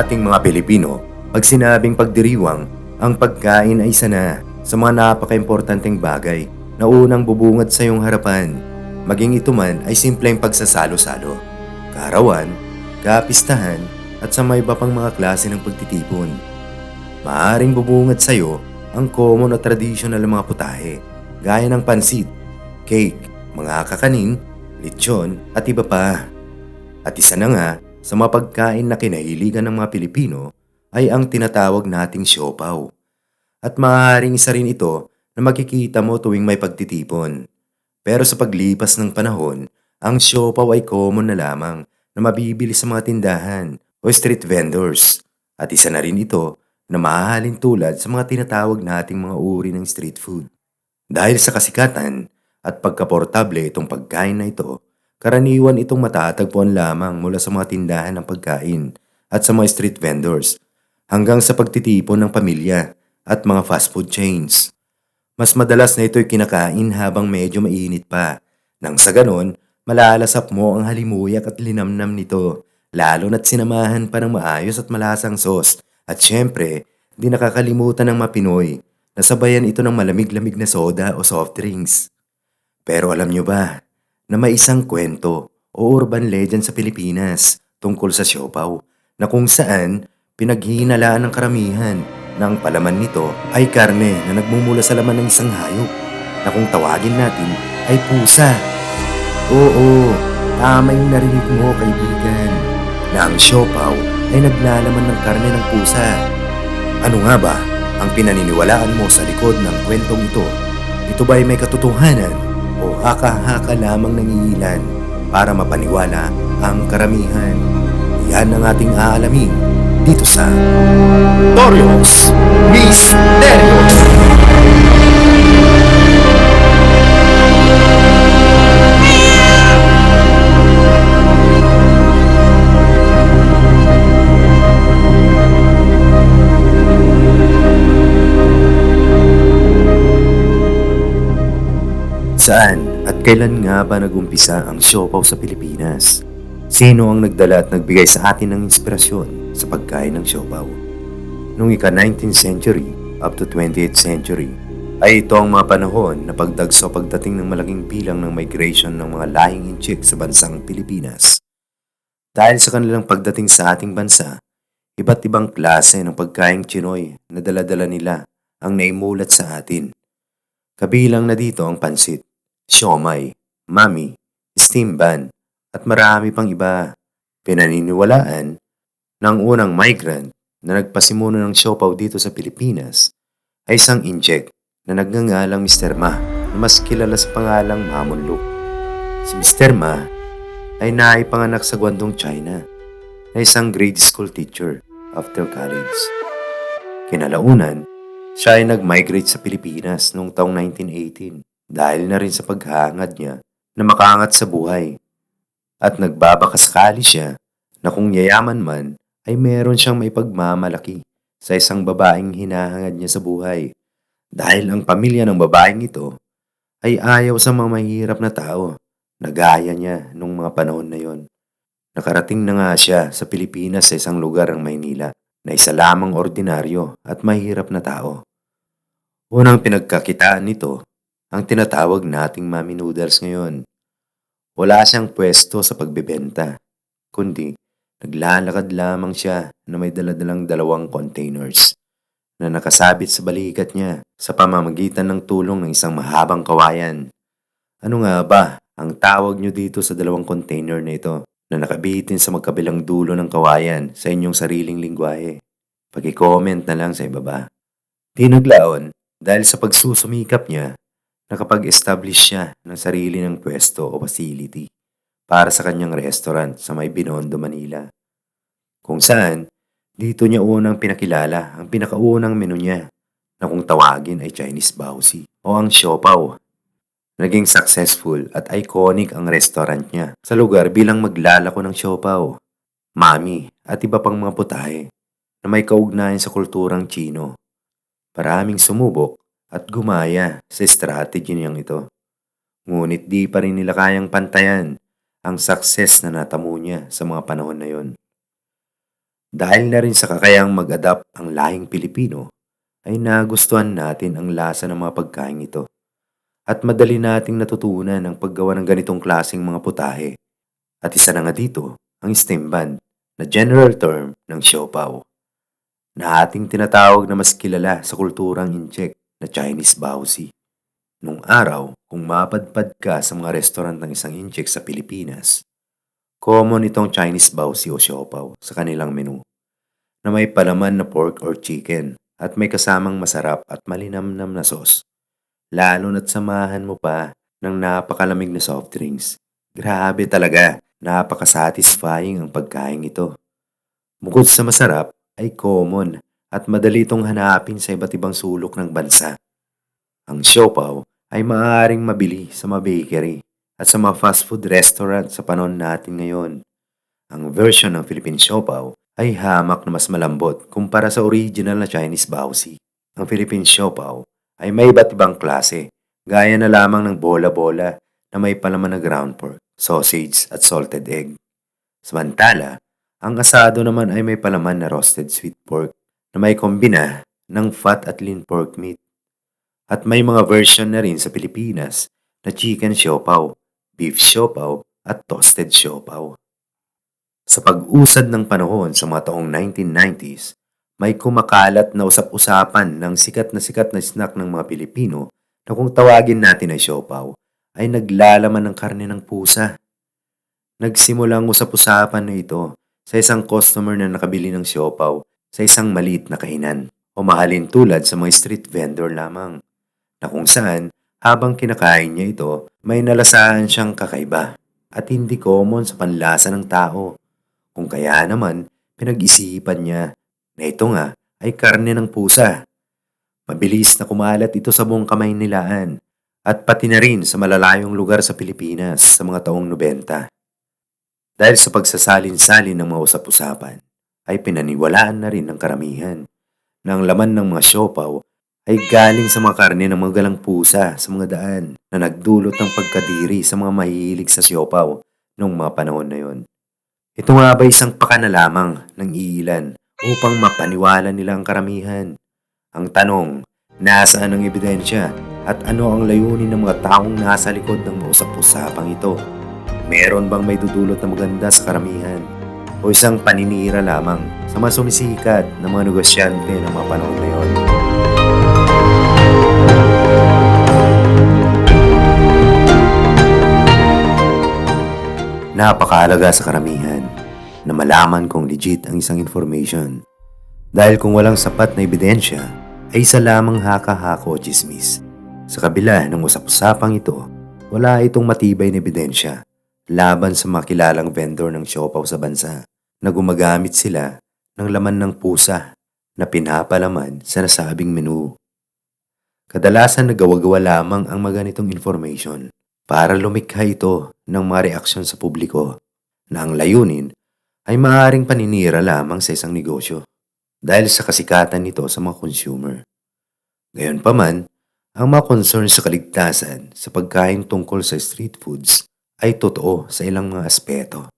Ating mga Pilipino, pag sinabing pagdiriwang, ang pagkain ay isa na sa mga napaka-importanteng bagay na unang bubungad sa iyong harapan. Maging ito man ay simpleng pagsasalo-salo, kaarawan, kapistahan, at sa may iba pang mga klase ng pagtitipon. Maaring bubungad sa iyo ang common o traditional na mga putahe, gaya ng pansit, cake, mga kakanin, lechon, at iba pa. At isa na nga sa mga pagkain na kinahiligan ng mga Pilipino ay ang tinatawag nating siopaw. At maaaring isa rin ito na makikita mo tuwing may pagtitipon. Pero sa paglipas ng panahon, ang siopaw ay common na lamang na mabibili sa mga tindahan o street vendors. At isa na rin ito na mahahalin tulad sa mga tinatawag nating mga uri ng street food. Dahil sa kasikatan at pagkaportable itong pagkain na ito, karaniwan itong matatagpuan lamang mula sa mga tindahan ng pagkain at sa mga street vendors hanggang sa pagtitipon ng pamilya at mga fast food chains. Mas madalas na ito'y kinakain habang medyo mainit pa. Nang sa ganon, malalasap mo ang halimuyak at linamnam nito, lalo na't sinamahan pa ng maayos at malasang sauce. At syempre, di nakakalimutan ng mga Pinoy na sabayan ito ng malamig-lamig na soda o soft drinks. Pero alam nyo ba na may isang kwento o urban legend sa Pilipinas tungkol sa siopaw na kung saan pinaghihinalaan ng karamihan na ang palaman nito ay karne na nagmumula sa laman ng isang hayop na kung tawagin natin ay pusa. Oo, tama yung narinig mo kaibigan na ang siopaw ay naglalaman ng karne ng pusa. Ano nga ba ang pinaniniwalaan mo sa likod ng kwentong ito? Ito ba ay may katotohanan o haka-haka lamang nangihilan para mapaniwala ang karamihan? Yan ang ating aalamin dito sa Torios Misterios! Kailan nga ba nagumpisa ang siopaw sa Pilipinas? Sino ang nagdala at nagbigay sa atin ng inspirasyon sa pagkain ng siopaw? Noong ika-19th century up to 20th century, ay ito ang mga panahon na pagdagso pagdating ng malaking bilang ng migration ng mga lahing inchik sa bansang Pilipinas. Dahil sa kanilang pagdating sa ating bansa, iba't ibang klase ng pagkaing Chinoy na daladala nila ang naimulat sa atin. Kabilang na dito ang pansit, siomay, mami, steam ban, at marami pang iba. Pinaniniwalaan ng unang migrant na nagpasimuno ng siopaw dito sa Pilipinas ay isang injek na nagngangalang Mr. Ma na mas kilala sa pangalang Mamunluk. Si Mr. Ma ay naipanganak sa Guangdong, China na isang grade school teacher after college. Kinalaunan, siya ay nag-migrate sa Pilipinas noong taong 1918 dahil na rin sa paghangad niya na makaangat sa buhay. At nagbabakasakali siya na kung yayaman man ay meron siyang maipagmamalaki sa isang babaeng hinahangad niya sa buhay. Dahil ang pamilya ng babaeng ito ay ayaw sa mga mahirap na tao na gaya niya nung mga panahon na yon. Nakarating na nga siya sa Pilipinas sa isang lugar ng Maynila na isa lamang ordinaryo at mahirap na tao. Unang pinagkakitaan nito ang tinatawag nating mami noodles ngayon. Wala siyang pwesto sa pagbebenta, kundi naglalakad lamang siya na may daladalang dalawang containers na nakasabit sa balikat niya sa pamamagitan ng tulong ng isang mahabang kawayan. Ano nga ba ang tawag niyo dito sa dalawang container na ito na nakabitin sa magkabilang dulo ng kawayan sa inyong sariling lingwahe? Pag-comment na lang sa ibaba. Di naglaon dahil sa pagsusumikap niya nakapag-establish siya ng sarili ng pwesto o facility para sa kanyang restaurant sa may Binondo, Manila. Kung saan, dito niya unang pinakilala ang pinakaunang menu niya na kung tawagin ay Chinese Baozi o ang Siopaw. Naging successful at iconic ang restaurant niya sa lugar bilang maglalako ng Siopaw, mami at iba pang mga putahe na may kaugnayan sa kulturang Chino. Maraming sumubok at gumaya sa strategy niyang ito. Ngunit di pa rin nila kayang pantayan ang success na natamo niya sa mga panahon na yon. Dahil na rin sa kakayang mag-adapt ang lahing Pilipino, ay nagustuhan natin ang lasa ng mga pagkain ito. At madali nating natutunan ang paggawa ng ganitong klaseng mga putahe. At isa na nga dito, ang steam bun, na general term ng siopaw, na ating tinatawag na mas kilala sa kulturang incheck na Chinese bawsi. Nung araw, kung mapadpad ka sa mga restaurant ng isang incheck sa Pilipinas, common itong Chinese bawsi o siopaw sa kanilang menu na may palaman na pork or chicken at may kasamang masarap at malinamnam na sauce. Lalo na't samahan mo pa ng napakalamig na soft drinks. Grabe talaga, napaka-satisfying ang pagkain ito. Bukod sa masarap, ay common at madali itong hanapin sa iba't ibang sulok ng bansa. Ang siopaw ay maaaring mabili sa mga bakery at sa mga fast food restaurant sa panon natin ngayon. Ang version ng Philippine siopaw ay hamak na mas malambot kumpara sa original na Chinese bawsi. Ang Philippine siopaw ay may iba't ibang klase, gaya na lamang ng bola-bola na may palaman na ground pork, sausage at salted egg. Samantala, ang asado naman ay may palaman na roasted sweet pork na may kombina ng fat at lean pork meat. At may mga version na rin sa Pilipinas na chicken siopaw, beef siopaw at toasted siopaw. Sa pag-usad ng panahon sa mga taong 1990s, may kumakalat na usap-usapan ng sikat na sikat na snack ng mga Pilipino na kung tawagin natin ay siopaw, ay naglalaman ng karne ng pusa. Nagsimula ang usap-usapan na ito sa isang customer na nakabili ng siopaw sa isang maliit na kainan o mahalin tulad sa mga street vendor lamang na kung saan habang kinakain niya ito may nalasahan siyang kakaiba at hindi common sa panlasa ng tao. Kung kaya naman pinag-isipan niya na ito nga ay karne ng pusa. Mabilis na kumalat ito sa buong kamay nilaan at pati na rin sa malalayong lugar sa Pilipinas sa mga taong 90. Dahil sa pagsasalin-salin ng mga usap-usapan, ay pinaniwalaan na rin ng karamihan na ang laman ng mga siopaw ay galing sa mga karne ng mga galang pusa sa mga daan na nagdulot ng pagkadiri sa mga mahihilig sa siopaw noong mga panahon na yon. Ito nga ba isang pakana lamang ng iilan upang mapaniwala nila ang karamihan? Ang tanong, nasaan ang ebidensya at ano ang layunin ng mga taong nasa likod ng mga usap-usapang ito? Meron bang may dudulot na maganda sa karamihan? O isang paninira lamang sa mga sumisikat na mga negosyante ng mga panahon na yon? Napakaalaga sa karamihan na malaman kung legit ang isang information. Dahil kung walang sapat na ebidensya, ay isa lamang haka-hako o chismis. Sa kabila ng usap-usapang ito, wala itong matibay na ebidensya laban sa makilalang vendor ng siopaw sa bansa na gumagamit sila ng laman ng pusa na pinapalaman sa nasabing menu. Kadalasan nagawa-gawa lamang ang maganitong information para lumikha ito ng mga reaksyon sa publiko na ang layunin ay maaaring paninira lamang sa isang negosyo dahil sa kasikatan nito sa mga consumer. Gayunpaman, ang mga concern sa kaligtasan sa pagkain tungkol sa street foods ay totoo sa ilang mga aspeto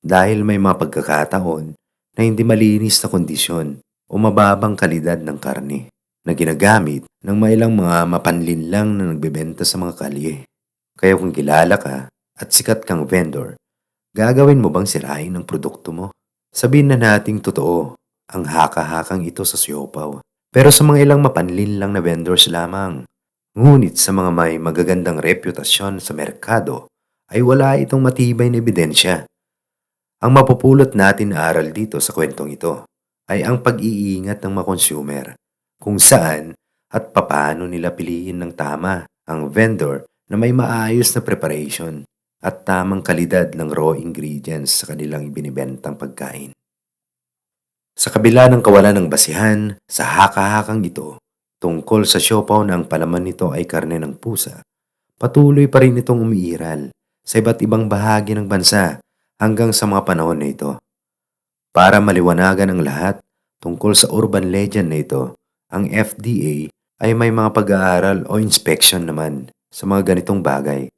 dahil may mga pagkakataon na hindi malinis na kondisyon o mababang kalidad ng karne na ginagamit ng mga ilang mga mapanlinlang na nagbebenta sa mga kalye. Kaya kung kilala ka at sikat kang vendor, gagawin mo bang sirain ang produkto mo? Sabihin na nating totoo ang haka-hakang ito sa siopaw. Pero sa mga ilang mapanlinlang na vendors lamang. Ngunit sa mga may magagandang reputasyon sa merkado, ay wala itong matibay na ebidensya. Ang mapupulot natin na aral dito sa kwentong ito ay ang pag-iingat ng mga consumer kung saan at papaano nila piliin ng tama ang vendor na may maayos na preparation at tamang kalidad ng raw ingredients sa kanilang ibinibentang pagkain. Sa kabila ng kawalan ng basihan sa haka-hakang ito tungkol sa siopaw na ang palaman nito ay karne ng pusa, patuloy pa rin itong umiiral sa iba't ibang bahagi ng bansa hanggang sa mga panahon na ito. Para maliwanagan ang lahat tungkol sa urban legend na ito, ang FDA ay may mga pag-aaral o inspection naman sa mga ganitong bagay.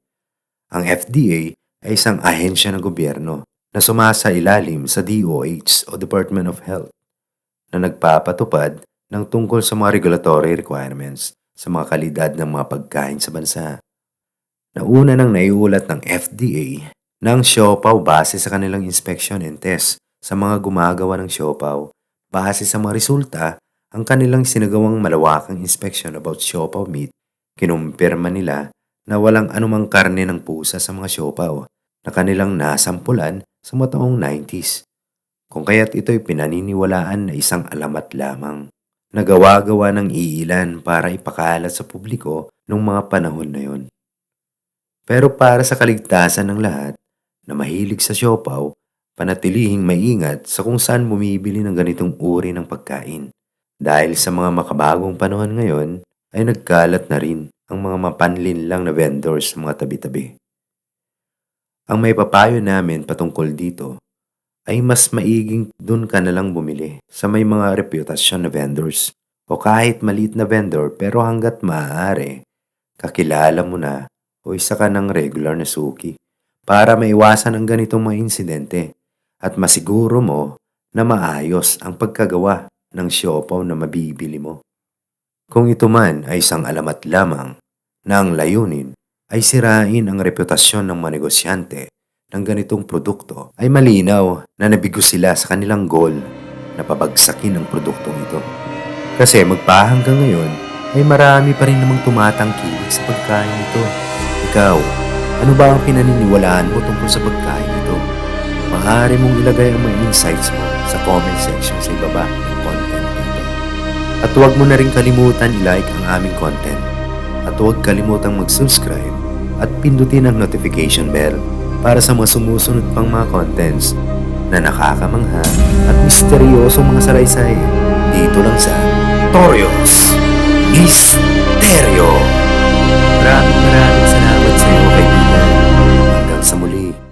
Ang FDA ay isang ahensya ng gobyerno na sumasa ilalim sa DOH o Department of Health na nagpapatupad ng tungkol sa mga regulatory requirements sa mga kalidad ng mga pagkain sa bansa. Nauna nang naiulat ng FDA ng siopaw base sa kanilang inspection and test sa mga gumagawa ng siopaw. Base sa mga resulta, ang kanilang sinagawang malawakang inspection about siopaw meat, kinumpirma nila na walang anumang karne ng pusa sa mga siopaw na kanilang nasampulan sa mga taong 90s. Kung kaya't ito'y pinaniniwalaan na isang alamat lamang. Nagawa-gawa ng iilan para ipakalat sa publiko nung mga panahon na yon. Pero para sa kaligtasan ng lahat na mahilig sa siopaw, panatilihing maingat sa kung saan bumibili ng ganitong uri ng pagkain. Dahil sa mga makabagong panahon ngayon, ay nagkalat na rin ang mga mapanlin lang na vendors sa mga tabi-tabi. Ang may papayo namin patungkol dito ay mas maiging dun ka na lang bumili sa may mga reputasyon na vendors o kahit maliit na vendor pero hanggat maaari, kakilala mo na o isa ka ng regular na suki para maiwasan ang ganitong mga insidente at masiguro mo na maayos ang pagkagawa ng siopaw na mabibili mo. Kung ito man ay isang alamat lamang na ang layunin ay sirain ang reputasyon ng mga negosyante ng ganitong produkto ay malinaw na nabigo sila sa kanilang goal na pabagsakin ang produktong ito. Kasi magpahanggang ngayon ay marami pa rin namang tumatangkilik sa pagkain ito. Ikaw, ano ba ang pinaniniwalaan mo tungkol sa pagkain ito? Maaari mong ilagay ang mga insights mo sa comment section sa ibaba ng content nito. At huwag mo na rin kalimutan i-like ang aming content. At huwag kalimutang mag-subscribe at pindutin ang notification bell para sa mga sumusunod pang mga contents na nakakamangha at misteryosong mga salaysay dito lang sa Torios Misteryo. Samuli.